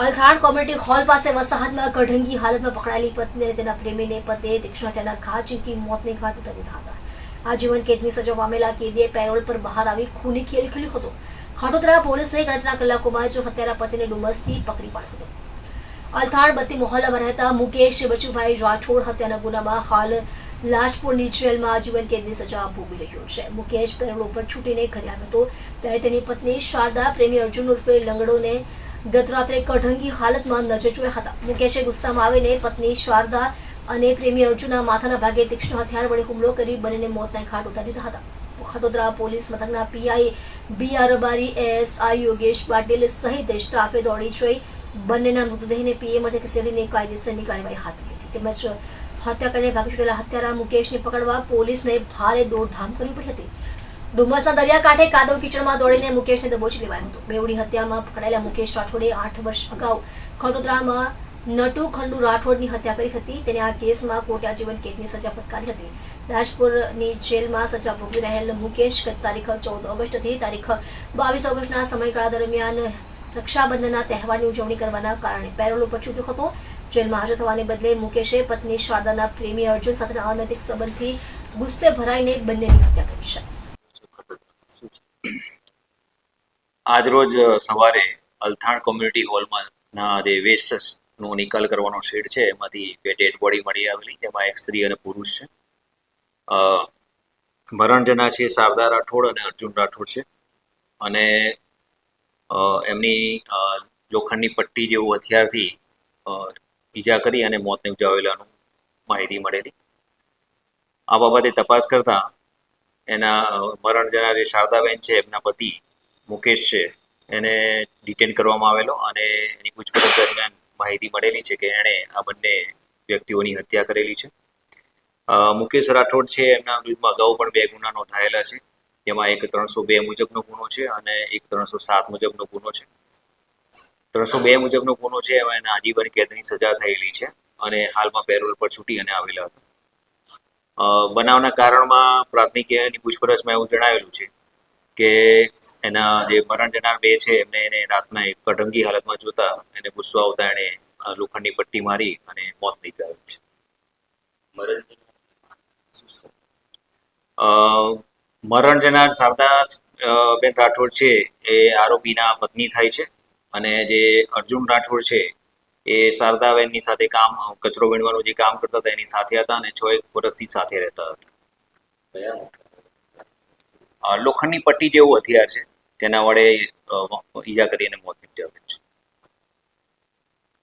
Althan community hall પાસે વસાહતમાં ગઢંગી હાલતમાં પકડાયેલી પત્ની અને તેના પ્રેમીને પતિએ તીક્ષ્ણ તેના ઘા ઝીંકી મોતને ઘાટ ઉતરી હતા. આજીવન કેદની સજા પામેલા કેદીએ પેરોલ પર બહાર આવી ખૂની ખેલ ખેલ્યો હતો. ખાટોદરા પોલીસે ગણતરીના કલાકોમાં જ હત્યારા પતિને ડુમસથી પકડી પાડ્યો હતો. અલથાણ બત્તી મોહલ્લામાં રહેતા મુકેશ બચુભાઈ રાઠોડ હત્યાના ગુનામાં હાલ લાજપુરની જેલમાં આજીવન કેદની સજા ભોગવી રહ્યો છે. મુકેશ પેરોલ ઉપર છૂટીને ઘરે આવ્યો હતો. ત્યારે તેની પત્ની શારદા, પ્રેમી અર્જુન ઉર્ફે લંગડોને ગત રાત્રે કઢંગી હાલતમાં નજર હતા. મુકેશે ગુસ્સામાં આવીને પત્ની શારદા અને પ્રેમી અર્જુનના માથાના ભાગે તીક્ષ્ણ હથિયાર વડે હુમલો કરી બંનેને મોતના ઘાટ ઉતારી દીધા હતા. ખડોદરા પોલીસ મથકના PI B R Rabari ASI Yogesh Patil સહિત સ્ટાફે દોડી જોઈ બંનેના મૃતદેહને પીએ માટે ખસેડીને કાયદેસરની કાર્યવાહી હાથ ધરી હતી. તેમજ હત્યા કરીને ભાગી છૂટેલા હત્યારા મુકેશને પકડવા પોલીસને ભારે દોડધામ કરવી પડી હતી. ડુમસના દરિયાકાંઠે કાદવ કિચડમાં દોડીને મુકેશને દબોચી લેવાયો હતો. બેવડી હત્યામાં પકડાયેલા મુકેશ રાઠોડે આઠ વર્ષ અગાઉ ખડોદરામાં નટુ ખંડુ રાઠોડની હત્યા કરી હતી. તેને આ કેસમાં કોર્ટે આજીવન કેદની સજા ફટકારી હતી. રાજપુરની જેલમાં સજા ભોગવી રહેલ મુકેશ ગત તારીખ ચૌદ ઓગસ્ટથી તારીખ બાવીસ ઓગસ્ટના સમયગાળા દરમિયાન રક્ષાબંધનના તહેવારની ઉજવણી કરવાના કારણે પેરોલ ઉપર છૂટ્યો હતો. જેલમાં હાજર થવાને બદલે મુકેશે પત્ની શારદાના પ્રેમી અર્જુન સાથેના અનૈતિક સંબંધથી ગુસ્સે ભરાઈને બંનેની હત્યા કરી છે. આજરોજ સવારે અલથાણ કોમ્યુનિટી હોલમાં જે વેસ્ટ નો નિકાલ કરવાનો શેડ છે, એમાંથી બે ડેડ બોડી મળી આવેલી. તેમાં એક સ્ત્રી અને પુરુષ છે. મરણજના છે શારદા રાઠોડ અને અર્જુન રાઠોડ છે. અને એમની લોખંડની પટ્ટી જેવું હથિયારથી ઈજા કરી અને મોત નિપજાવેલાનું માહિતી મળેલી. આ બાબતે તપાસ કરતા એના મરણજના જે શારદાબેન છે, એમના પતિ મુકેશ છે, એને ડિટેન કરવામાં આવેલો અને એની પૂછપરછ દરમિયાન માહિતી મળેલી છે કે એણે આ બંને વ્યક્તિઓની હત્યા કરેલી છે. મુકેશ રાઠોડ છે, એમના વિરુદ્ધમાં અગાઉ પણ બે ગુના નોંધાયેલા છે, જેમાં એક ત્રણસો બે મુજબનો ગુનો છે અને એક ત્રણસો સાત મુજબનો ગુનો છે. ત્રણસો બે મુજબનો ગુનો છે, એમાં એને આજીવન કેદની સજા થયેલી છે અને હાલમાં પેરોલ પર છૂટી અને આવેલા હતા. બનાવના કારણમાં પ્રાથમિક એની પૂછપરછમાં એવું જણાવેલું છે કે એના જે મરણ જનાર બે છે એમને એને રાતના એક કટંગી હાલતમાં જોતા એને ગુસ્સો આવતા એણે લોખંડની પટ્ટી મારી અને મોત નીપજાવેલ છે. મરણ જનાર શારદા બેન રાઠોડ છે એ આરોપીના પત્ની થાય છે અને જે અર્જુન રાઠોડ છે એ શારદાબેનની સાથે કામ કચરો વીણવાનું જે કામ કરતા હતા એની સાથે હતા અને છ એક વર્ષથી સાથે રહેતા હતા. લોખંડની પટ્ટી જેવું હથિયાર છે. તેના વડે ઈજા કરીને મોત નિપજાવેલ છે.